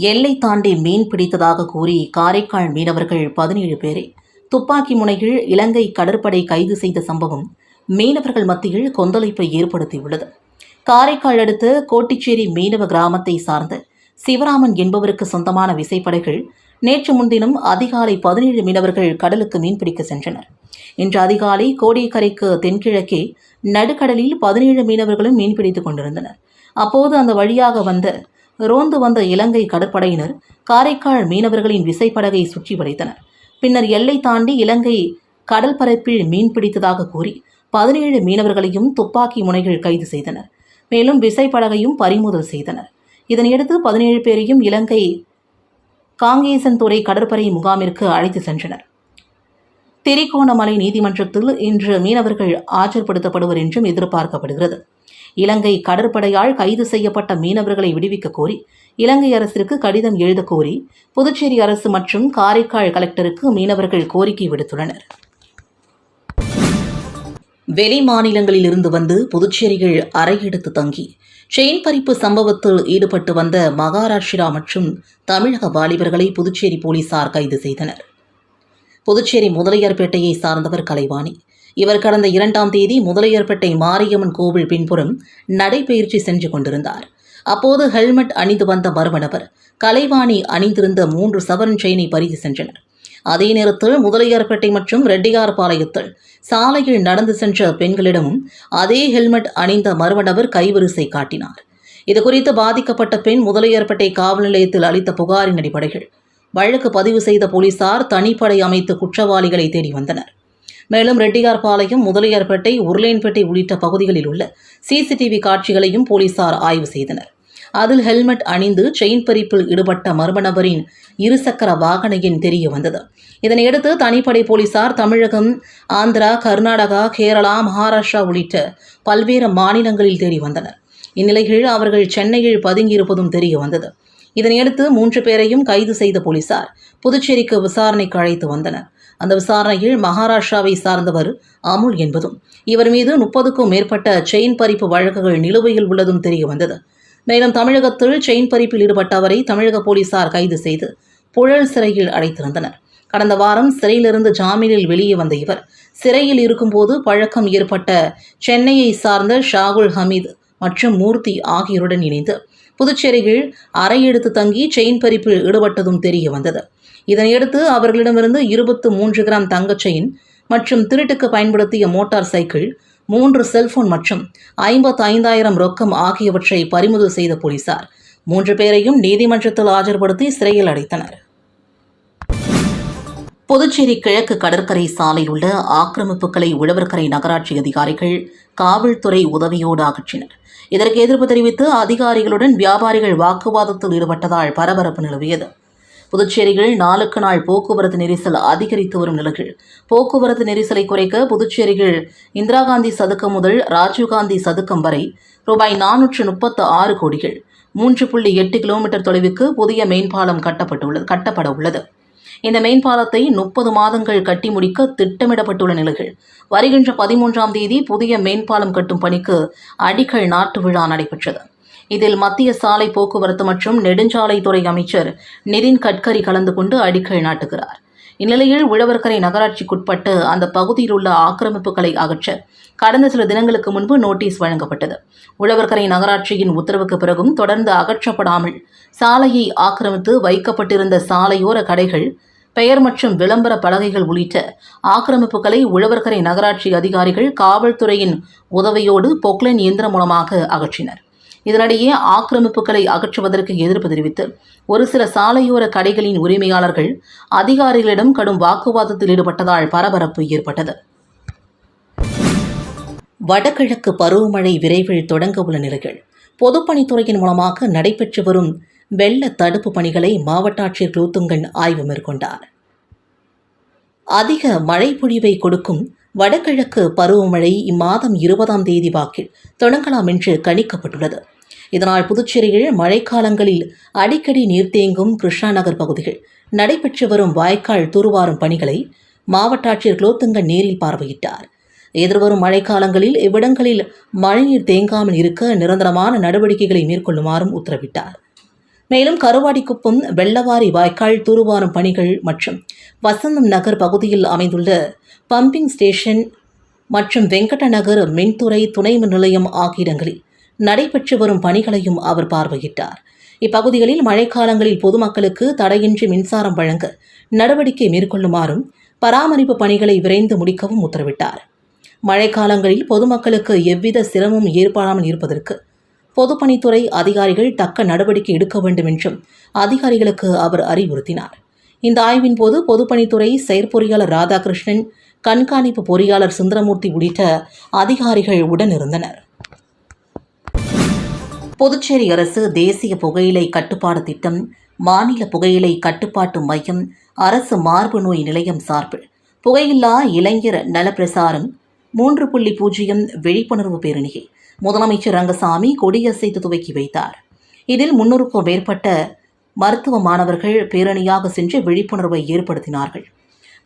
எல்லை தாண்டி மீன் பிடித்ததாக கூறி காரைக்கால் மீனவர்கள் பதினேழு பேரை துப்பாக்கி முனையில் இலங்கை கடற்படை கைது செய்த சம்பவம் மீனவர்கள் மத்தியில் கொந்தளிப்பை ஏற்படுத்தியுள்ளது. காரைக்கால் அடுத்த கோட்டிச்சேரி மீனவ கிராமத்தை சார்ந்த சிவராமன் என்பவருக்கு சொந்தமான விசைப்படைகள் நேற்று முன்தினம் அதிகாலை பதினேழு மீனவர்கள் கடலுக்கு மீன்பிடிக்க சென்றனர். இன்று அதிகாலை கோடியக்கரைக்கு தென்கிழக்கே நடுக்கடலில் பதினேழு மீனவர்களும் மீன்பிடித்துக் கொண்டிருந்தனர். அப்போது அந்த வழியாக வந்த ரோந்து வந்த இலங்கை கடற்படையினர் காரைக்கால் மீனவர்களின் விசைப்படகை சுற்றி வளைத்தனர் பின்னர் எல்லை தாண்டி இலங்கை கடல் பரப்பில் மீன் பிடித்ததாக கூறி பதினேழு மீனவர்களையும் துப்பாக்கி முனைகள் கைது செய்தனர். மேலும் விசைப்படகையும் பறிமுதல் செய்தனர். இதனையடுத்து பதினேழு பேரையும் இலங்கை காங்கேசன்துறை கடற்படை முகாமிற்கு அழைத்து சென்றனர். திரிகோணமலை நீதிமன்றத்தில் இன்று மீனவர்கள் ஆஜர்படுத்தப்படுவர் என்றும் எதிர்பார்க்கப்படுகிறது. இலங்கை கடற்படையால் கைது செய்யப்பட்ட மீனவர்களை விடுவிக்க கோரி இலங்கை அரசிற்கு கடிதம் எழுத கோரி புதுச்சேரி அரசு மற்றும் காரைக்கால் கலெக்டருக்கு மீனவர்கள் கோரிக்கை விடுத்துள்ளனர். வெளி மாநிலங்களில் இருந்து வந்து புதுச்சேரியில் அறையெடுத்து தங்கி செயின் பறிப்பு சம்பவத்தில் ஈடுபட்டு வந்த மகாராஷ்டிரா மற்றும் தமிழக வாலிபர்களை புதுச்சேரி போலீசார் கைது செய்தனர். புதுச்சேரி முதலியார்பேட்டையை சார்ந்தவர் கலைவாணி இவர் கடந்த இரண்டாம் தேதி முதலையர்பேட்டை மாரியம்மன் கோவில் பின்புறம் நடைபயிற்சி சென்று கொண்டிருந்தார். அப்போது ஹெல்மெட் அணிந்து வந்த மர்ம நபர் கலைவாணி அணிந்திருந்த மூன்று சவரன் செயினை பறித்து சென்றனர். அதே நேரத்தில் முதலியார்பேட்டை மற்றும் ரெட்டியார்பாளையத்தில் சாலையில் நடந்து சென்ற பெண்களிடமும் அதே ஹெல்மெட் அணிந்த மர்ம நபர் கைவரிசை காட்டினார். இதுகுறித்து பாதிக்கப்பட்ட பெண் முதலியார்பேட்டை காவல் நிலையத்தில் அளித்த புகாரின் அடிப்படையில் வழக்கு பதிவு செய்த போலீசார் தனிப்படை அமைத்து குற்றவாளிகளை தேடி வந்தனர். மேலும் ரெட்டியார்பாளையம் முதலியார்பேட்டை உருளையன்பேட்டை உள்ளிட்ட பகுதிகளில் உள்ள சிசிடிவி காட்சிகளையும் போலீசார் ஆய்வு செய்தனர். அதில் ஹெல்மெட் அணிந்து செயின் பறிப்பில் ஈடுபட்ட மர்ம நபரின் இருசக்கர வாகன எண் தெரிய வந்தது. இதனையடுத்து தனிப்படை போலீசார் தமிழகம் ஆந்திரா கர்நாடகா கேரளா மகாராஷ்டிரா உள்ளிட்ட பல்வேறு மாநிலங்களில் தேடி வந்தனர். இந்நிலையில் அவர்கள் சென்னையில் பதுங்கியிருப்பதும் தெரிய வந்தது. இதனையடுத்து மூன்று பேரையும் கைது செய்த போலீசார் புதுச்சேரிக்கு விசாரணைக்கு அழைத்து வந்தனர். அந்த விசாரணையில் மகாராஷ்டிராவை சார்ந்தவர் அமுல் என்பதும் இவர் மீது முப்பதுக்கும் மேற்பட்ட செயின் பறிப்பு வழக்குகள் நிலுவையில் உள்ளதும் தெரிய வந்தது மேலும் தமிழகத்தில் செயின் பறிப்பில் ஈடுபட்ட அவரை தமிழக போலீசார் கைது செய்து புழல் சிறையில் அடைத்திருந்தனர். கடந்த வாரம் சிறையிலிருந்து ஜாமீனில் வெளியே வந்த இவர் சிறையில் இருக்கும்போது பழக்கம் ஏற்பட்ட சென்னையை சார்ந்த ஷாகுல் ஹமீத் மற்றும் மூர்த்தி ஆகியோருடன் இணைந்து புதுச்சேரியில் அறையெடுத்து தங்கி செயின் பறிப்பில் ஈடுபட்டதும் தெரிய வந்தது இதனையடுத்து அவர்களிடமிருந்து இருபத்து மூன்று கிராம் தங்கச் செயின் மற்றும் திருட்டுக்கு பயன்படுத்திய மோட்டார் சைக்கிள் மூன்று செல்போன் மற்றும் ஐம்பத்து ஐந்தாயிரம் ரொக்கம் ஆகியவற்றை பறிமுதல் செய்த போலீசார். மூன்று பேரையும் நீதிமன்றத்தில் ஆஜர்படுத்தி சிறையில் அடைத்தனர். புதுச்சேரி கிழக்கு கடற்கரை சாலையில் உள்ள ஆக்கிரமிப்புகளை உழவர்கரை நகராட்சி அதிகாரிகள் காவல்துறை உதவியோடு அகற்றினர். இதற்கு எதிர்ப்பு தெரிவித்து அதிகாரிகளுடன் வியாபாரிகள் வாக்குவாதத்தில் ஈடுபட்டதால் பரபரப்பு நிலவியது. புதுச்சேரியில் நாளுக்கு நாள் போக்குவரத்து நெரிசல் அதிகரித்து வரும் நிலையில். போக்குவரத்து நெரிசலை குறைக்க புதுச்சேரியில் இந்திரா காந்தி சதுக்கம் முதல் ராஜீவ்காந்தி சதுக்கம் வரை ரூபாய் நானூற்று முப்பத்து ஆறு கோடிகள். மூன்று புள்ளி எட்டு கிலோமீட்டர் தொலைவுக்கு புதிய மேம்பாலம் கட்டப்பட்டுள்ளது கட்டப்பட உள்ளது. இந்த மேம்பாலத்தை முப்பது மாதங்கள் கட்டி முடிக்க திட்டமிடப்பட்டுள்ள நிலையில் வருகின்ற பதிமூன்றாம் தேதி புதிய மேம்பாலம் கட்டும் பணிக்கு அடிக்கல் நாட்டு விழா நடைபெற்றது. இதில் மத்திய சாலை போக்குவரத்து மற்றும் நெடுஞ்சாலைத்துறை அமைச்சர் நிதின் கட்கரி கலந்து கொண்டு அடிக்கல் நாட்டுகிறார். இந்நிலையில் உழவர்கரை நகராட்சிக்குட்பட்டு அந்த பகுதியில் உள்ள ஆக்கிரமிப்புகளை அகற்ற கடந்த சில தினங்களுக்கு முன்பு நோட்டீஸ் வழங்கப்பட்டது. உழவர்கரை நகராட்சியின் உத்தரவுக்கு பிறகும் தொடர்ந்து அகற்றப்படாமல் சாலையை ஆக்கிரமித்து வைக்கப்பட்டிருந்த சாலையோர கடைகள் பெயர் மற்றும் விளம்பர பலகைகள் உள்ளிட்ட ஆக்கிரமிப்புகளை உழவர்கரை நகராட்சி அதிகாரிகள் காவல்துறையின் உதவியோடு பொக்லைன் இயந்திரம் மூலமாக அகற்றினர். இதனிடையே ஆக்கிரமிப்புகளை அகற்றுவதற்கு எதிர்ப்பு தெரிவித்து ஒரு சில சாலையோர கடைகளின் உரிமையாளர்கள் அதிகாரிகளிடம் கடும் வாக்குவாதத்தில் ஈடுபட்டதால் பரபரப்பு ஏற்பட்டது. வடகிழக்கு பருவமழை விரைவில் தொடங்க உள்ள நிலையில் பொதுப்பணித்துறையின் மூலமாக நடைபெற்று வரும் வெள்ள தடுப்பு பணிகளை மாவட்ட ஆட்சியர் குலோத்துங்கன் ஆய்வு மேற்கொண்டார். அதிக மழை பொழிவை கொடுக்கும் வடகிழக்கு பருவமழை இம்மாதம் இருபதாம் தேதி வாக்கில் தொடங்கலாம் என்று கணிக்கப்பட்டுள்ளது. இதனால் புதுச்சேரியில் மழைக்காலங்களில் அடிக்கடி நீர் தேங்கும் கிருஷ்ணா நகர் பகுதிகள். நடைபெற்று வரும் வாய்க்கால் தூர்வாரும் பணிகளை மாவட்ட ஆட்சியர் குலோத்துங்கன் நேரில் பார்வையிட்டார். எதிர்வரும் மழைக்காலங்களில் இவ்விடங்களில் மழைநீர் தேங்காமல் இருக்க நிரந்தரமான நடவடிக்கைகளை மேற்கொள்ளுமாறும் உத்தரவிட்டார். மேலும் கருவாடிக்குப்பம் வெள்ளவாரி வாய்க்கால் தூர்வாரும் பணிகள் மற்றும் வசந்தம் நகர் பகுதியில் அமைந்துள்ள பம்பிங் ஸ்டேஷன் மற்றும் வெங்கட நகர் மின்துறை துணை மின் நிலையம் ஆகிய இடங்களில் நடைபெற்று வரும் பணிகளையும் அவர் பார்வையிட்டார். இப்பகுதிகளில் மழைக்காலங்களில் பொதுமக்களுக்கு தடையின்றி மின்சாரம் வழங்க நடவடிக்கை மேற்கொள்ளுமாறும் பராமரிப்பு பணிகளை விரைந்து முடிக்கவும் உத்தரவிட்டார். மழைக்காலங்களில் பொதுமக்களுக்கு எவ்வித சிரமமும் ஏற்படாமல் இருப்பதற்கு பொதுப்பணித்துறை அதிகாரிகள் தக்க நடவடிக்கை எடுக்க வேண்டும் என்றும் அதிகாரிகளுக்கு அவர் அறிவுறுத்தினார். இந்த ஆய்வின் போது பொதுப்பணித்துறை செயற்பொறியாளர் ராதாகிருஷ்ணன் கண்காணிப்பு பொறியாளர் சுந்தரமூர்த்தி உள்ளிட்ட அதிகாரிகள் உடனிருந்தனர். புதுச்சேரி அரசு தேசிய புகையிலை கட்டுப்பாடு திட்டம் மாநில புகையிலை கட்டுப்பாட்டு மையம் அரசு மார்பு நோய் நிலையம் சார்பில் புகையில்லா இளைஞர் நலப்பிரசாரம் மூன்று புள்ளி பூஜ்ஜியம் விழிப்புணர்வு பேரணியை முதலமைச்சர் ரங்கசாமி கொடியசைத்து துவக்கி வைத்தார். இதில் முன்னூறுக்கும் மேற்பட்ட மருத்துவ மாணவர்கள் பேரணியாக சென்று விழிப்புணர்வை ஏற்படுத்தினார்கள்.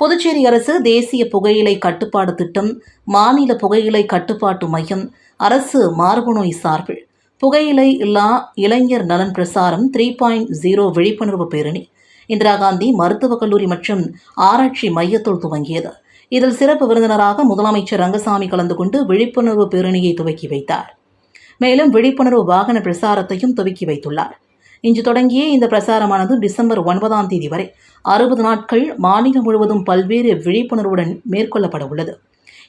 புதுச்சேரி அரசு தேசிய புகையிலை கட்டுப்பாடு திட்டம் மாநில புகையிலை கட்டுப்பாட்டு மையம் அரசு மார்பு நோய் சார்பில் புகையிலை இல்லா இளைஞர் நலன் பிரசாரம் த்ரீ பாயிண்ட் ஜீரோ விழிப்புணர்வு பேரணி. இந்திரா காந்தி மருத்துவக் கல்லூரி மற்றும் ஆராய்ச்சி மையத்தில் துவங்கியது. இதில் சிறப்பு விருந்தினராக முதலமைச்சர் ரங்கசாமி கலந்து கொண்டு விழிப்புணர்வு பேரணியை துவக்கி வைத்தார். மேலும் விழிப்புணர்வு வாகன பிரசாரத்தையும் துவக்கி வைத்துள்ளார். இன்று தொடங்கிய இந்த பிரசாரமானது டிசம்பர் ஒன்பதாம் தேதி வரை அறுபது நாட்கள் மாநிலம் முழுவதும் பல்வேறு விழிப்புணர்வுடன் மேற்கொள்ளப்பட உள்ளது.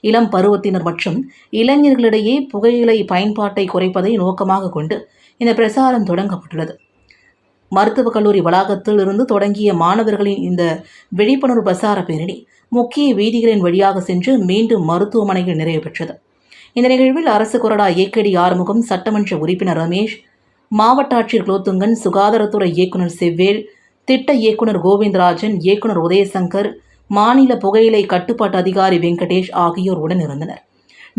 இளம் பருவத்தினர் மற்றும் இளைஞர்களிடையே புகையிலை பயன்பாட்டை குறைப்பதை நோக்கமாக கொண்டு இந்த பிரசாரம் தொடங்கப்பட்டுள்ளது. மருத்துவக் கல்லூரி வளாகத்தில் இருந்து தொடங்கிய மாணவர்களின் இந்த விழிப்புணர்வு பிரசார பேரணி முக்கிய வீதிகளின் வழியாக சென்று மீண்டும் மருத்துவமனையில் நிறைவு பெற்றது. இந்த நிகழ்வில் அரசு கொறடா ஏக்கடி ஆறுமுகம் சட்டமன்ற உறுப்பினர் ரமேஷ் மாவட்ட ஆட்சியர் குலோத்துங்கன் சுகாதாரத்துறை இயக்குநர் செவ்வேல் திட்ட இயக்குநர் கோவிந்தராஜன் இயக்குநர் உதயசங்கர் மாநில புகையிலை கட்டுப்பாட்டு அதிகாரி வெங்கடேஷ் ஆகியோர் உடன் இருந்தனர்.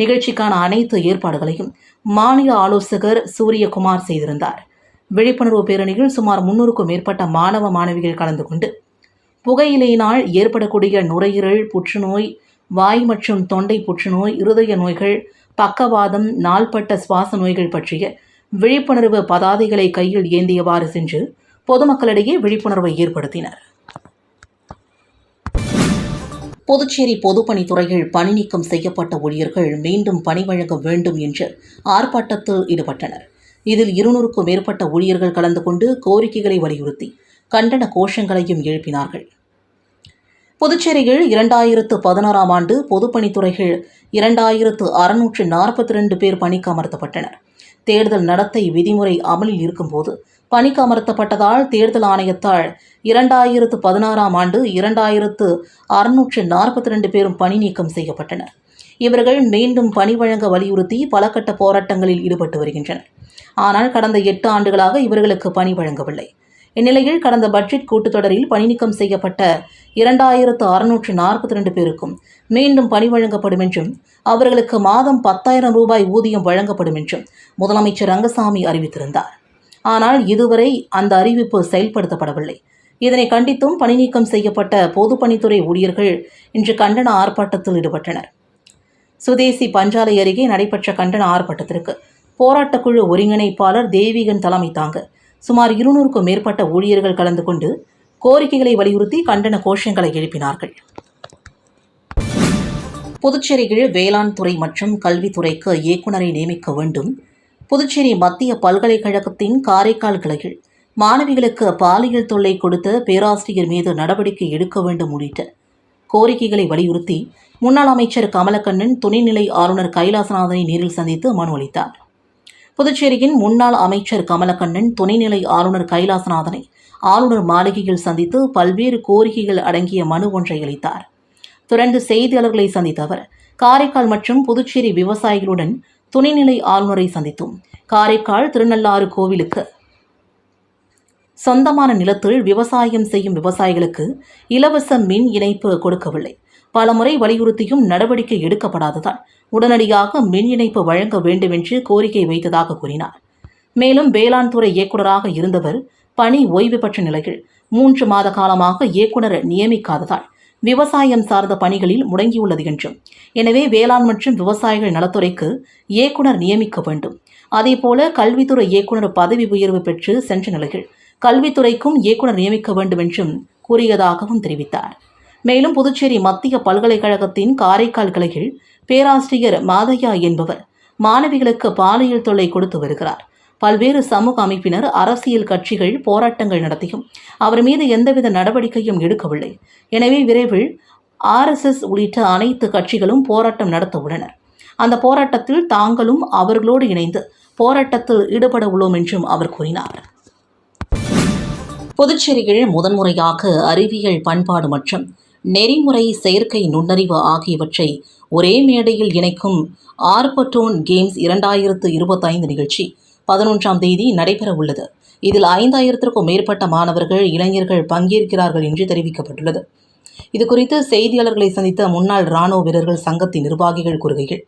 நிகழ்ச்சிக்கான அனைத்து ஏற்பாடுகளையும் மாநில ஆலோசகர் சூரியகுமார் செய்திருந்தார். விழிப்புணர்வு பேரணியில் சுமார் முன்னூறுக்கும் மேற்பட்ட மாணவ மாணவிகள் கலந்து கொண்டு புகையிலையினால் ஏற்படக்கூடிய நுரையீரல் புற்றுநோய் வாய் மற்றும் தொண்டை புற்றுநோய் இருதய நோய்கள் பக்கவாதம் நாள்பட்ட சுவாச நோய்கள் பற்றிய விழிப்புணர்வு பதாதைகளை கையில் ஏந்தியவாறு சென்று பொதுமக்களிடையே விழிப்புணர்வை ஏற்படுத்தினர். புதுச்சேரி பொதுப்பணித்துறையில் பணி நீக்கம் செய்யப்பட்ட ஊழியர்கள் மீண்டும் பணி வழங்க வேண்டும் என்று ஆர்ப்பாட்டத்தில் ஈடுபட்டனர். இதில் இருநூறுக்கும் மேற்பட்ட ஊழியர்கள் கலந்து கொண்டு கோரிக்கைகளை வலியுறுத்தி கண்டன கோஷங்களையும் எழுப்பினார்கள். புதுச்சேரியில் இரண்டாயிரத்து பதினாறாம் ஆண்டு பொதுப்பணித்துறைகள் இரண்டாயிரத்து அறுநூற்று நாற்பத்தி ரெண்டு பேர் பணிக்கு அமர்த்தப்பட்டனர். தேர்தல் நடத்தை விதிமுறை அமலில் இருக்கும்போது பணிக்கு அமர்த்தப்பட்டதால் தேர்தல் ஆணையத்தால் இரண்டாயிரத்து பதினாறாம் ஆண்டு இரண்டாயிரத்து அறுநூற்று நாற்பத்தி ரெண்டு பேரும் பணி நீக்கம் செய்யப்பட்டனர். இவர்கள் மீண்டும் பணி வழங்க வலியுறுத்தி பல கட்ட போராட்டங்களில் ஈடுபட்டு வருகின்றனர். ஆனால் கடந்த எட்டு ஆண்டுகளாக இவர்களுக்கு பணி வழங்கவில்லை. இந்நிலையில் கடந்த பட்ஜெட் கூட்டத்தொடரில் பணிநீக்கம் செய்யப்பட்ட இரண்டாயிரத்து அறுநூற்று நாற்பத்தி ரெண்டு பேருக்கும் மீண்டும் பணி வழங்கப்படும் என்றும் அவர்களுக்கு மாதம் பத்தாயிரம் ரூபாய் ஊதியம் வழங்கப்படும் என்றும் முதலமைச்சர் ரங்கசாமி அறிவித்திருந்தார். ஆனால் இதுவரை அந்த அறிவிப்பு செயல்படுத்தப்படவில்லை. இதனை கண்டித்தும் பணிநீக்கம் செய்யப்பட்ட பொதுப்பணித்துறை ஊழியர்கள் இன்று கண்டன ஆர்ப்பாட்டத்தில் ஈடுபட்டனர். சுதேசி பஞ்சாலை அருகே நடைபெற்ற கண்டன ஆர்ப்பாட்டத்திற்கு போராட்டக்குழு ஒருங்கிணைப்பாளர் தேவிகன் தலைமை தாங்க சுமார் இருநூறுக்கும் மேற்பட்ட ஊழியர்கள் கலந்து கொண்டு கோரிக்கைகளை வலியுறுத்தி கண்டன கோஷங்களை எழுப்பினார்கள். புதுச்சேரியில் வேளாண் துறை மற்றும் கல்வித்துறைக்கு இயக்குநரை நியமிக்க வேண்டும் புதுச்சேரி மத்திய பல்கலைக்கழகத்தின் காரைக்கால் கிளையில் மாணவிகளுக்கு பாலியல் தொல்லை கொடுத்த பேராசிரியர் மீது நடவடிக்கை எடுக்க வேண்டும் உள்ளிட்ட கோரிக்கைகளை வலியுறுத்தி முன்னாள் அமைச்சர் கமலக்கண்ணன் துணைநிலை ஆளுநர் கைலாசநாதனை நேரில் சந்தித்து மனு அளித்தார். புதுச்சேரியின் முன்னாள் அமைச்சர் கமலக்கண்ணன் துணைநிலை ஆளுநர் கைலாசநாதனை ஆளுநர் மாளிகையில் சந்தித்து பல்வேறு கோரிக்கைகள் அடங்கிய மனு ஒன்றை அளித்தார். தொடர்ந்து செய்தியாளர்களை சந்தித்த அவர் காரைக்கால் மற்றும் புதுச்சேரி விவசாயிகளுடன் துணைநிலை ஆளுநரை சந்தித்தோம். காரைக்கால் திருநள்ளாறு கோவிலுக்கு சொந்தமான நிலத்தில் விவசாயம் செய்யும் விவசாயிகளுக்கு இலவச மின் இணைப்பு கொடுக்கவில்லை. பலமுறை வலியுறுத்தியும் நடவடிக்கை எடுக்கப்படாததால் உடனடியாக மின் இணைப்பு வழங்க வேண்டும் என்று கோரிக்கை வைத்ததாக கூறினார். மேலும் வேளாண் துறை இயக்குநராக இருந்தவர் பணி ஓய்வு பெற்ற நிலையில் மூன்று மாத காலமாக இயக்குநர் நியமிக்காததால் விவசாயம் சார்ந்த பணிகளில் முடங்கியுள்ளது என்றும். எனவே வேளாண் மற்றும் விவசாயிகள் நலத்துறைக்கு இயக்குனர் நியமிக்க வேண்டும். அதேபோல கல்வித்துறை இயக்குனர் பதவி உயர்வு பெற்று சென்ற நிலையில் கல்வித்துறைக்கும் இயக்குனர் நியமிக்க வேண்டும் என்றும் கூறியதாகவும் தெரிவித்தார். மேலும் புதுச்சேரி மத்திய பல்கலைக்கழகத்தின் காரைக்கால் கிளையில் பேராசிரியர் மாதையா என்பவர் மாணவிகளுக்கு பாலியல் தொல்லை கொடுத்து வருகிறார். பல்வேறு சமூக அமைப்பினர் அரசியல் கட்சிகள் போராட்டங்கள் நடத்தியும் அவர் மீது எந்தவித நடவடிக்கையும் எடுக்கவில்லை. எனவே விரைவில் ஆர்எஸ்எஸ் உள்ளிட்ட அனைத்து கட்சிகளும் போராட்டம் நடத்த உள்ளனர். அந்த போராட்டத்தில் தாங்களும் அவர்களோடு இணைந்து போராட்டத்தில் ஈடுபட உள்ளோம் என்றும் அவர் கூறினார். புதுச்சேரியில் முதன்முறையாக அறிவியல் பண்பாடு மற்றும் நெறிமுறை செயற்கை நுண்ணறிவு ஆகியவற்றை ஒரே மேடையில் இணைக்கும் ஆர்பட்டோன் கேம்ஸ் இரண்டாயிரத்து இருபத்தைந்து நிகழ்ச்சி பதினொன்றாம் தேதி நடைபெற உள்ளது இதில் ஐந்தாயிரத்திற்கும் மேற்பட்ட மாணவர்கள் இளைஞர்கள் பங்கேற்கிறார்கள் என்று தெரிவிக்கப்பட்டுள்ளது. இதுகுறித்து செய்தியாளர்களை சந்தித்த முன்னாள் ராணுவ வீரர்கள் சங்கத்தின் நிர்வாகிகள் கூறுகையில்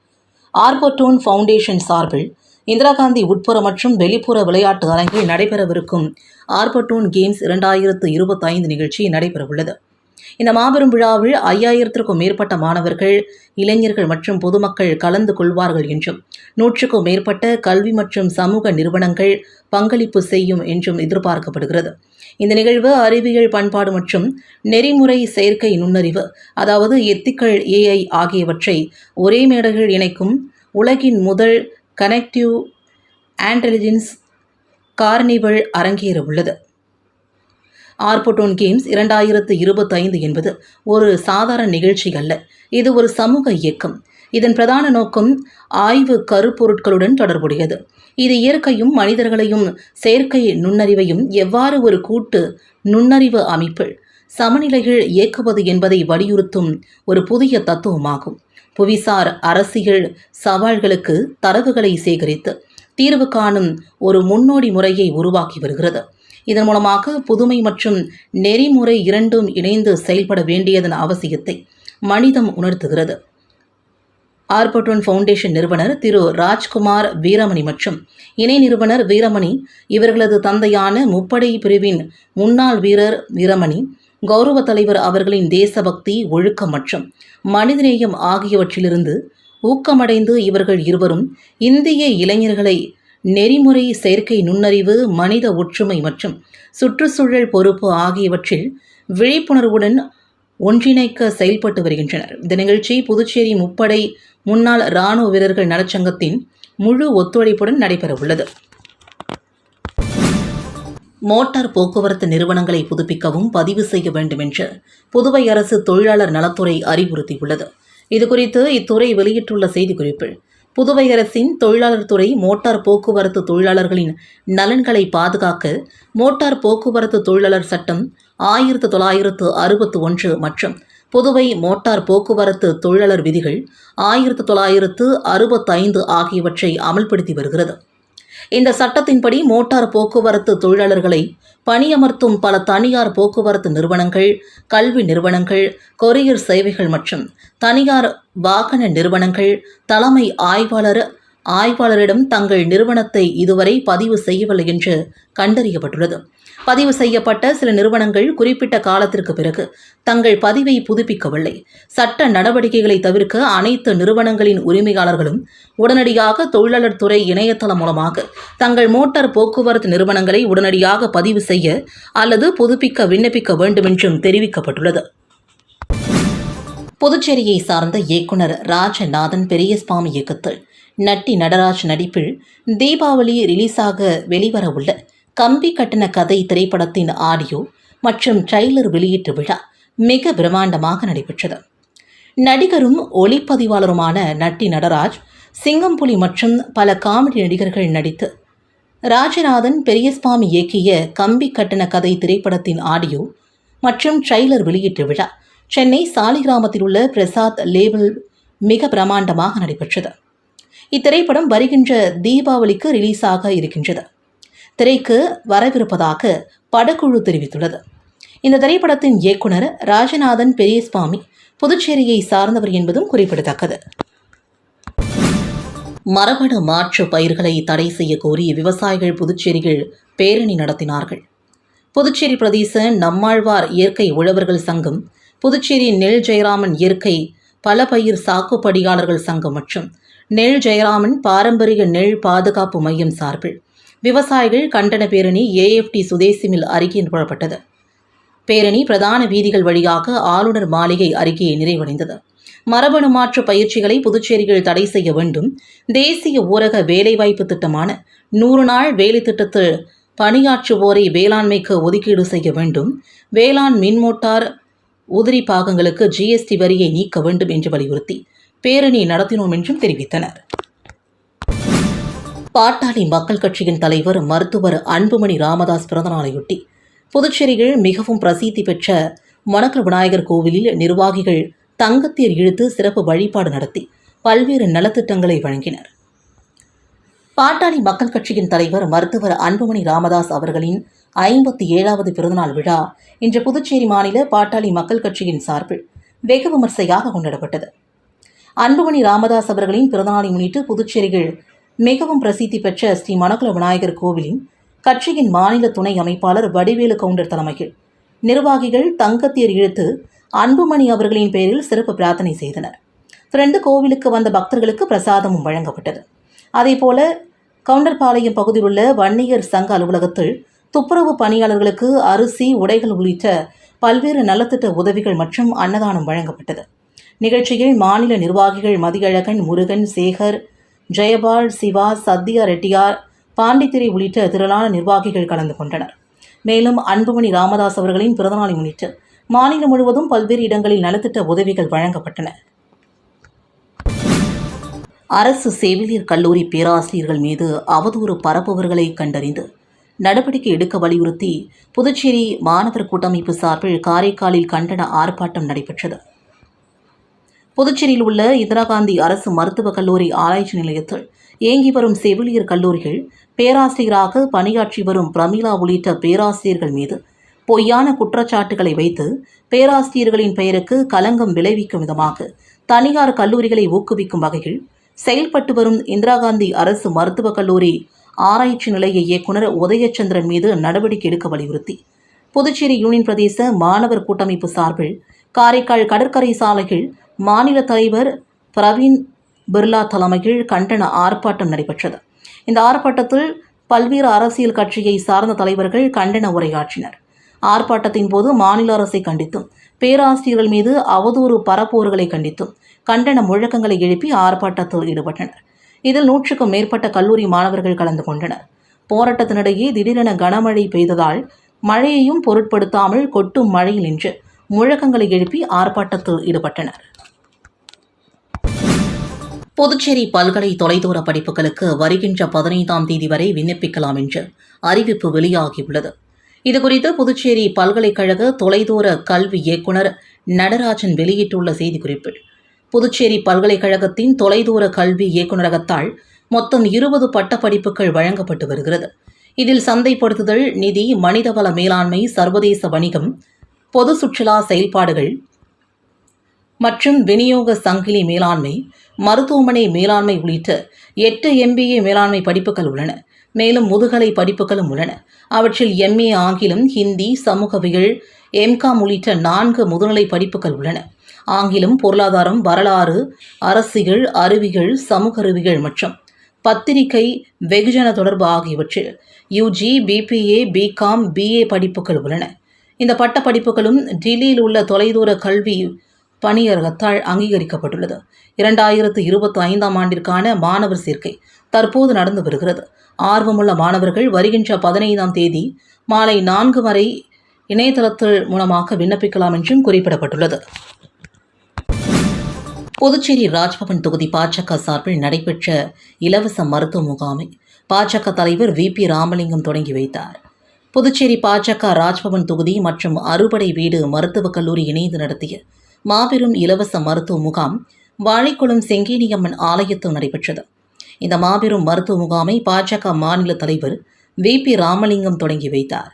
ஆர்போட்டோன் ஃபவுண்டேஷன் சார்பில் இந்திரா காந்தி உட்புற மற்றும் வெளிப்புற விளையாட்டு அரங்கில் நடைபெறவிருக்கும் ஆர்பட்டூன் கேம்ஸ் இரண்டாயிரத்து இருபத்தைந்து நிகழ்ச்சி நடைபெறவுள்ளது. இந்த மாபெரும் விழாவில் ஐயாயிரத்திற்கும் மேற்பட்ட மாணவர்கள் இளைஞர்கள் மற்றும் பொதுமக்கள் கலந்து கொள்வார்கள் என்றும் நூற்றுக்கும் மேற்பட்ட கல்வி மற்றும் சமூக நிறுவனங்கள் பங்களிப்பு செய்யும் என்றும் எதிர்பார்க்கப்படுகிறது. இந்த நிகழ்வு அறிவியல் பண்பாடு மற்றும் நெறிமுறை செயற்கை நுண்ணறிவு அதாவது எத்திக்கல் ஏஐ ஆகியவற்றை ஒரே மேடைகள் இணைக்கும் உலகின் முதல் கனெக்டிவ் ஆன்டெலிஜென்ஸ் கார்னிவல் அரங்கேற உள்ளது. ஆர்போட்டோன் கேம்ஸ் இரண்டாயிரத்து இருபத்தைந்து என்பது ஒரு சாதாரண நிகழ்ச்சி அல்ல. இது ஒரு சமூக இயக்கம். இதன் பிரதான நோக்கம் ஆய்வு கருப்பொருட்களுடன் தொடர்புடையது. இது இயற்கையும் மனிதர்களையும் செயற்கை நுண்ணறிவையும் எவ்வாறு ஒரு கூட்டு நுண்ணறிவு அமைப்பில் சமநிலைகள் இயக்குவது என்பதை வலியுறுத்தும் ஒரு புதிய தத்துவமாகும். புவிசார் அரசியல் சவால்களுக்கு தரவுகளை சேகரித்து தீர்வு காணும் ஒரு முன்னோடி முறையை உருவாக்கி வருகிறது. இதன் மூலமாக புதுமை மற்றும் நெறிமுறை இரண்டும் இணைந்து செயல்பட வேண்டியதன் அவசியத்தை மனிதம் உணர்த்துகிறது. ஆர்பட்டோன் ஃபவுண்டேஷன் நிறுவனர் திரு ராஜ்குமார் வீரமணி மற்றும் இணை நிறுவனர் வீரமணி இவர்களது தந்தையான முப்படை பிரிவின் முன்னாள் வீரர் வீரமணி கௌரவ தலைவர் அவர்களின் தேசபக்தி ஒழுக்கம் மற்றும் மனிதநேயம் ஆகியவற்றிலிருந்து ஊக்கமடைந்து இவர்கள் இருவரும் இந்திய இளைஞர்களை நெறிமுறை செயற்கை நுண்ணறிவு மனித ஒற்றுமை மற்றும் சுற்றுச்சூழல் பொறுப்பு ஆகியவற்றில் விழிப்புணர்வுடன் ஒன்றிணைக்க செயல்பட்டு வருகின்றனர். இந்த நிகழ்ச்சி புதுச்சேரி முப்படை முன்னாள் இராணுவ வீரர்கள் நலச்சங்கத்தின் முழு ஒத்துழைப்புடன் நடைபெறவுள்ளது. மோட்டார் போக்குவரத்து நிறுவனங்களை புதுப்பிக்கவும் பதிவு செய்ய வேண்டும் என்று புதுவை அரசு தொழிலாளர் நலத்துறை அறிவுறுத்தியுள்ளது. இதுகுறித்து இத்துறை வெளியிட்டுள்ள செய்திக்குறிப்பில் புதுவை அரசின் தொழிலாளர் துறை மோட்டார் போக்குவரத்து தொழிலாளர்களின் நலன்களை பாதுகாக்க மோட்டார் போக்குவரத்து தொழிலாளர் சட்டம் ஆயிரத்து தொள்ளாயிரத்து அறுபத்து ஒன்று மற்றும் புதுவை மோட்டார் போக்குவரத்து தொழிலாளர் விதிகள் ஆயிரத்து தொள்ளாயிரத்து அறுபத்தைந்து ஆகியவற்றை அமல்படுத்தி வருகிறது. இந்த சட்டத்தின்படி மோட்டார் போக்குவரத்து தொழிலாளர்களை பணியமர்த்தும் பல தனியார் போக்குவரத்து நிறுவனங்கள் கல்வி நிறுவனங்கள் கொரியர் சேவைகள் மற்றும் தனியார் வாகன நிறுவனங்கள் தலைமை ஆய்வாளர் ஆய்வாளரிடம் தங்கள் நிறுவனத்தை இதுவரை பதிவு செய்யவில்லை என்று கண்டறியப்பட்டுள்ளது. பதிவு செய்யப்பட்ட சில நிறுவனங்கள் குறிப்பிட்ட காலத்திற்கு பிறகு தங்கள் பதிவை புதுப்பிக்கவில்லை. சட்ட நடவடிக்கைகளை தவிர்க்க அனைத்து நிறுவனங்களின் உரிமையாளர்களும் உடனடியாக தொழிலாளர் துறை இணையதளம் மூலமாக தங்கள் மோட்டார் போக்குவரத்து நிறுவனங்களை உடனடியாக பதிவு செய்ய அல்லது புதுப்பிக்க விண்ணப்பிக்க வேண்டும் என்றும் தெரிவிக்கப்பட்டுள்ளது. புதுச்சேரியை சார்ந்த இயக்குனர் ராஜநாதன் பெரியஸ்வாமி இயக்கத்தில் நட்டி நடராஜ் நடிப்பில் தீபாவளி ரிலீஸாக வெளிவர உள்ள கம்பி கட்டின கதை திரைப்படத்தின் ஆடியோ மற்றும் ட்ரெய்லர் வெளியீட்டு விழா மிக பிரம்மாண்டமாக நடைபெற்றது. நடிகரும் ஒளிப்பதிவாளருமான நட்டி நடராஜ் சிங்கம்புலி மற்றும் பல காமெடி நடிகர்கள் நடித்து ராஜநாதன் பெரியஸ்வாமி இயக்கிய கம்பி கட்டண கதை திரைப்படத்தின் ஆடியோ மற்றும் ட்ரெய்லர் வெளியீட்டு விழா சென்னை சாலிகிராமத்தில் உள்ள பிரசாத் லேபிள் மிக பிரமாண்டமாக நடைபெற்றது. இத்திரைப்படம் வருகின்ற தீபாவளிக்கு ரிலீஸாக இருக்கின்றது. திரைக்கு வரவிருப்பதாக படக்குழு தெரிவித்துள்ளது. இந்த திரைப்படத்தின் இயக்குனர் ராஜநாதன் பெரியசுவாமி புதுச்சேரியை சார்ந்தவர் என்பதும் குறிப்பிடத்தக்கது. மரபணு மாற்று பயிர்களை தடை செய்ய கோரி விவசாயிகள் புதுச்சேரியில் பேரணி நடத்தினார்கள். புதுச்சேரி பிரதேச நம்மாழ்வார் இயற்கை உழவர்கள் சங்கம் புதுச்சேரி நெல் ஜெயராமன் இயற்கை பல பயிர் சாகுபடியாளர்கள் சங்கம் மற்றும் நெல் ஜெயராமன் பாரம்பரிய நெல் பாதுகாப்பு மையம் சார்பில் விவசாயிகள் கண்டன பேரணி ஏஎஃப்டி சுதேசி மில் அறிக்கையில் புறப்பட்டது பேரணி பிரதான வீதிகள் வழியாக ஆளுநர் மாளிகை அறிக்கையை நிறைவடைந்தது. மரபணு மாற்று பயிற்சிகளை புதுச்சேரியில் தடை செய்ய வேண்டும். தேசிய ஊரக வேலைவாய்ப்பு திட்டமான நூறு நாள் வேலை திட்டத்தில் பணியாற்றுவோரை வேளாண்மைக்கு ஒதுக்கீடு செய்ய வேண்டும். வேளாண் மின்மோட்டார் உதிரி பாகங்களுக்கு ஜிஎஸ்டி வரியை நீக்க வேண்டும் என்று வலியுறுத்தி பேரணி நடத்தினோம் என்றும் தெரிவித்தனர். பாட்டாளி மக்கள் கட்சியின் தலைவர் மருத்துவர் அன்புமணி ராமதாஸ் பிறந்தநாளையொட்டி புதுச்சேரியில் மிகவும் பிரசித்தி பெற்ற மணக்கல் விநாயகர் கோவிலில் நிர்வாகிகள் தங்கத்தேர் இழுத்து சிறப்பு வழிபாடு நடத்தி பல்வேறு நலத்திட்டங்களை வழங்கினர். பாட்டாளி மக்கள் கட்சியின் தலைவர் மருத்துவர் அன்புமணி ராமதாஸ் அவர்களின் ஐம்பத்தி ஏழாவது பிறந்தநாள் விழா இன்று புதுச்சேரி மாநில பாட்டாளி மக்கள் கட்சியின் சார்பில் வெகு விமர்சையாக கொண்டாடப்பட்டது. அன்புமணி ராமதாஸ் அவர்களின் பிறந்தநாளை முன்னிட்டு புதுச்சேரியில் மிகவும் பிரசித்தி பெற்ற ஸ்ரீ மணக்குள விநாயகர் கோவிலின் கட்சியின் மாநில துணை அமைப்பாளர் வடிவேலு கவுண்டர் தலைமையில் நிர்வாகிகள் தங்கத்தேர் இழுத்து அன்புமணி அவர்களின் பெயரில் சிறப்பு பிரார்த்தனை செய்தனர். திரண்டு கோவிலுக்கு வந்த பக்தர்களுக்கு பிரசாதமும் வழங்கப்பட்டது. அதேபோல கவுண்டர்பாளையம் பகுதியில் உள்ள வன்னியர் சங்க அலுவலகத்தில் துப்புரவு பணியாளர்களுக்கு அரிசி உடைகள் உள்ளிட்ட பல்வேறு நலத்திட்ட உதவிகள் மற்றும் அன்னதானம் வழங்கப்பட்டது. நிகழ்ச்சியில் மாநில நிர்வாகிகள் மதியழகன் முருகன் சேகர் ஜெயபால் சிவா சத்யா ரெட்டியார் பாண்டித்திரை உள்ளிட்ட திரளான நிர்வாகிகள் கலந்து கொண்டனர். மேலும் அன்புமணி ராமதாஸ் அவர்களின் பிறந்தநாளை முன்னிட்டு மாநிலம் முழுவதும் பல்வேறு இடங்களில் நலத்திட்ட உதவிகள் வழங்கப்பட்டன. அரசு செவிலியர் கல்லூரி பேராசிரியர்கள் மீது அவதூறு பரப்புபவர்களை கண்டறிந்து நடவடிக்கை எடுக்க வலியுறுத்தி புதுச்சேரி மாணவர் கூட்டமைப்பு சார்பில் காரைக்காலில் கண்டன ஆர்ப்பாட்டம் நடைபெற்றது. புதுச்சேரியில் உள்ள இந்திரா காந்தி அரசு மருத்துவக் கல்லூரி ஆராய்ச்சி நிலையத்தில் இயங்கி வரும் செவிலியர் கல்லூரிகள் பேராசிரியராக பணியாற்றி வரும் பிரமிளா உள்ளிட்ட பேராசிரியர்கள் மீது பொய்யான குற்றச்சாட்டுகளை வைத்து பேராசிரியர்களின் பெயருக்கு களங்கம் விளைவிக்கும் விதமாக தனியார் கல்லூரிகளை ஊக்குவிக்கும் வகையில் செயல்பட்டு வரும் இந்திரா காந்தி அரசு மருத்துவக் கல்லூரி ஆராய்ச்சி நிலைய இயக்குநர் உதயச்சந்திரன் மீது நடவடிக்கை எடுக்க வலியுறுத்தி புதுச்சேரி யூனியன் பிரதேச மாணவர் கூட்டமைப்பு சார்பில் காரைக்கால் கடற்கரை சாலையில் மாநில தலைவர் பிரவீன் பிர்லா தலைமையில் கண்டன ஆர்ப்பாட்டம் நடைபெற்றது. இந்த ஆர்ப்பாட்டத்தில் பல்வேறு அரசியல் கட்சியை சார்ந்த தலைவர்கள் கண்டன உரையாற்றினர். ஆர்ப்பாட்டத்தின் போது மாநில அரசை கண்டித்தும் பேராசிரியர்கள் மீது அவதூறு பரப்புவர்களை கண்டித்தும் கண்டன முழக்கங்களை எழுப்பி ஆர்ப்பாட்டத்தில் ஈடுபட்டனர். இதில் நூற்றுக்கும் மேற்பட்ட கல்லூரி மாணவர்கள் கலந்து கொண்டனர். போராட்டத்தினிடையே திடீரென கனமழை பெய்ததால் மழையையும் பொருட்படுத்தாமல் கொட்டும் மழையில் நின்று முழக்கங்களை எழுப்பி ஆர்ப்பாட்டத்தில் ஈடுபட்டனர். புதுச்சேரி பல்கலை தொலைதூர படிப்புகளுக்கு வருகின்ற பதினைந்தாம் தேதி வரை விண்ணப்பிக்கலாம் என்று அறிவிப்பு வெளியாகியுள்ளது. இதுகுறித்து புதுச்சேரி பல்கலைக்கழக தொலைதூர கல்வி இயக்குனர் நடராஜன் வெளியிட்டுள்ள செய்திக்குறிப்பில் புதுச்சேரி பல்கலைக்கழகத்தின் தொலைதூர கல்வி இயக்குநரகத்தால் மொத்தம் இருபது பட்டப்படிப்புகள் வழங்கப்பட்டு வருகிறது. இதில் சந்தைப்படுத்துதல் நிதி மனிதவள மேலாண்மை சர்வதேச வணிகம் பொது சுற்றுலா செயல்பாடுகள் மற்றும் விநியோக சங்கிலி மேலாண்மை மருத்துவமனை மேலாண்மை உள்ளிட்ட எட்டு எம்பிஏ மேலாண்மை படிப்புகள் உள்ளன. மேலும் முதுகலை படிப்புகளும் உள்ளன. அவற்றில் எம்ஏ ஆங்கிலம் ஹிந்தி சமூகவியல் எம்காம் உள்ளிட்ட நான்கு முதுநிலை படிப்புகள் உள்ளன. ஆங்கிலம் பொருளாதாரம் வரலாறு அரசியல் அறிவியல் சமூக அறிவியல் மற்றும் பத்திரிகை வெகுஜன தொடர்பு ஆகியவற்றில் யூஜி பிபிஏ பிகாம் பிஏ படிப்புகள் உள்ளன. இந்த பட்ட படிப்புகளும் டில்லியில் உள்ள தொலைதூர கல்வி பணியரகத்தால் அங்கீகரிக்கப்பட்டுள்ளது. இரண்டாயிரத்து இருபத்தி ஐந்தாம் ஆண்டிற்கான மாணவர் சேர்க்கை தற்போது நடந்து வருகிறது. ஆர்வமுள்ள மாணவர்கள் வருகின்ற பதினைந்தாம் தேதி மாலை நான்கு வரை இணையதளத்தில் மூலமாக விண்ணப்பிக்கலாம் என்றும் குறிப்பிடப்பட்டுள்ளது. புதுச்சேரி ராஜ்பவன் தொகுதி பாஜக சார்பில் நடைபெற்ற இலவச மருத்துவ முகாமை பாஜக தலைவர் வி பி ராமலிங்கம் தொடங்கி வைத்தார். புதுச்சேரி பாஜக ராஜ்பவன் தொகுதி மற்றும் அறுபடை வீடு மருத்துவக் கல்லூரி இணைந்து நடத்திய மாபெரும் இலவச மருத்துவ முகாம் வாழைக்குளம் செங்கேனியம்மன் ஆலயத்தில் நடைபெற்றது. இந்த மாபெரும் மருத்துவ முகாமை பாஜக மாநில தலைவர் வி. பி. ராமலிங்கம் தொடங்கி வைத்தார்.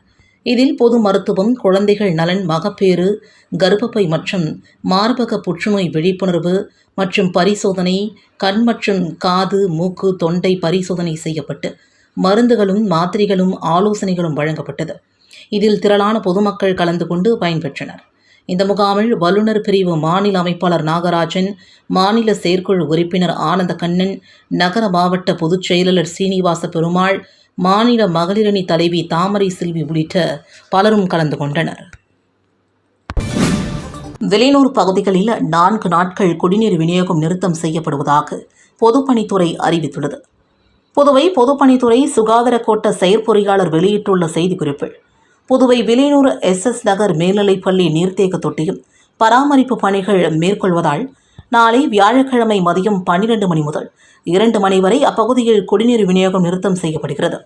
இதில் பொது மருத்துவம் குழந்தைகள் நலன் மகப்பேறு கர்ப்பப்பை மற்றும் மார்பக புற்றுநோய் விழிப்புணர்வு மற்றும் பரிசோதனை கண் மற்றும் காது மூக்கு தொண்டை பரிசோதனை செய்யப்பட்டு மருந்துகளும் மாத்திரைகளும் ஆலோசனைகளும் வழங்கப்பட்டது. இதில் திரளான பொதுமக்கள் கலந்து கொண்டு பயன்பெற்றனர். இந்த முகாமில் வல்லுநர் பிரிவு மாநில அமைப்பாளர் நாகராஜன் மாநில செயற்குழு உறுப்பினர் ஆனந்த கண்ணன் நகர மாவட்ட பொதுச் செயலாளர் சீனிவாச பெருமாள் மாநில மகளிரணி தலைவி தாமரை செல்வி உள்ளிட்ட பலரும் கலந்து கொண்டனர். வெளியூர் பகுதிகளில் நான்கு நாட்கள் குடிநீர் விநியோகம் நிறுத்தம் செய்யப்படுவதாக பொதுப்பணித்துறை அறிவித்துள்ளது. புதுவை பொதுப்பணித்துறை சுகாதார கோட்ட செயற்பொறியாளர் வெளியிட்டுள்ள செய்திக்குறிப்பில் புதுவை விலையூர் எஸ் எஸ் நகர் மேல்நிலைப்பள்ளி நீர்த்தேக்க தொட்டியும் பராமரிப்பு பணிகள் மேற்கொள்வதால் நாளை வியாழக்கிழமை மதியம் பன்னிரண்டு மணி முதல் இரண்டு மணி வரை அப்பகுதியில் குடிநீர் விநியோகம் நிறுத்தம் செய்யப்படுகிறது.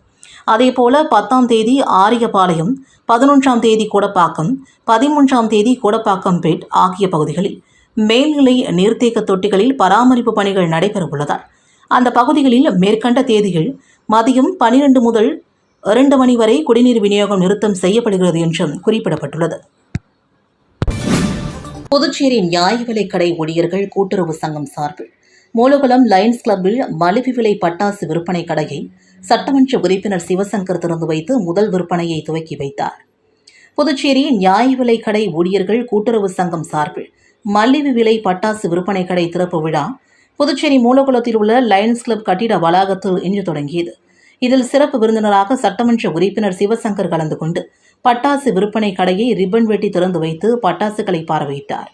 அதேபோல பத்தாம் தேதி ஆரியபாளையம் பதினொன்றாம் தேதி கூடப்பாக்கம் பதிமூன்றாம் தேதி கூடப்பாக்கம் பேட் ஆகிய பகுதிகளில் மேல்நிலை நீர்த்தேக்க தொட்டிகளில் பராமரிப்பு பணிகள் நடைபெறவுள்ளதால் அந்த பகுதிகளில் மேற்கண்ட தேதியில் மதியம் பனிரெண்டு முதல் இரண்டு மணி வரை குடிநீர் விநியோகம் நிறுத்தம் செய்யப்படுகிறது என்றும் குறிப்பிடப்பட்டுள்ளது. புதுச்சேரி நியாய விலைக் கடை ஊழியர்கள் கூட்டுறவு சங்கம் சார்பில் மூலகுளம் லயன்ஸ் கிளப்பில் மலிவு விலை பட்டாசு விற்பனை கடையை சட்டமன்ற உறுப்பினர் சிவசங்கர் திறந்து வைத்து முதல் விற்பனையை துவக்கி வைத்தார். புதுச்சேரி நியாய விலைக் கடை ஊழியர்கள் கூட்டுறவு சங்கம் சார்பில் மலிவு விலை பட்டாசு விற்பனை கடை திறப்பு விழா புதுச்சேரி மூலகுளத்தில் உள்ள லயன்ஸ் கிளப் கட்டிட வளாகத்தில் இன்று தொடங்கியது. இதில் சிறப்பு விருந்தினராக சட்டமன்ற உறுப்பினர் சிவசங்கர் கலந்து கொண்டு பட்டாசு விற்பனை கடையை ரிப்பன் வெட்டி திறந்து வைத்து பட்டாசுகளை பார்வையிட்டார்.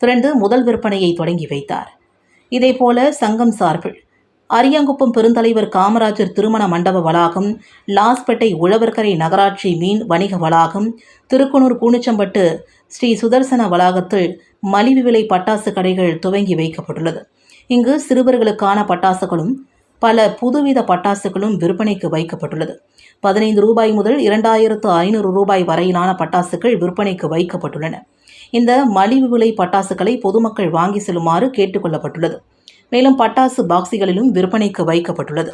தொடர்ந்து முதல் விற்பனையை தொடங்கி வைத்தார். இதேபோல சங்கம் சார்பில் அரியாங்குப்பம் பெருந்தலைவர் காமராஜர் திருமண மண்டப வளாகம் லாஸ்பேட்டை உழவர்கரை நகராட்சி மீன் வணிக வளாகம் திருக்குனூர் கூனிச்சம்பட்டு ஸ்ரீ சுதர்சன வளாகத்தில் மலிவு விலை பட்டாசு கடைகள் துவங்கி வைக்கப்பட்டுள்ளது. இங்கு சிறுவர்களுக்கான பட்டாசுகளும் பல புதுவித பட்டாசுகளும் விற்பனைக்கு வைக்கப்பட்டுள்ளது. பதினைந்து ரூபாய் முதல் இரண்டாயிரத்து ஐநூறு ரூபாய் வரையிலான பட்டாசுகள் விற்பனைக்கு வைக்கப்பட்டுள்ளன. இந்த மலிவு விலை பட்டாசுகளை பொதுமக்கள் வாங்கி செல்லுமாறு கேட்டுக்கொள்ளப்பட்டுள்ளது மேலும் பட்டாசு பாக்ஸிகளிலும் விற்பனைக்கு வைக்கப்பட்டுள்ளது.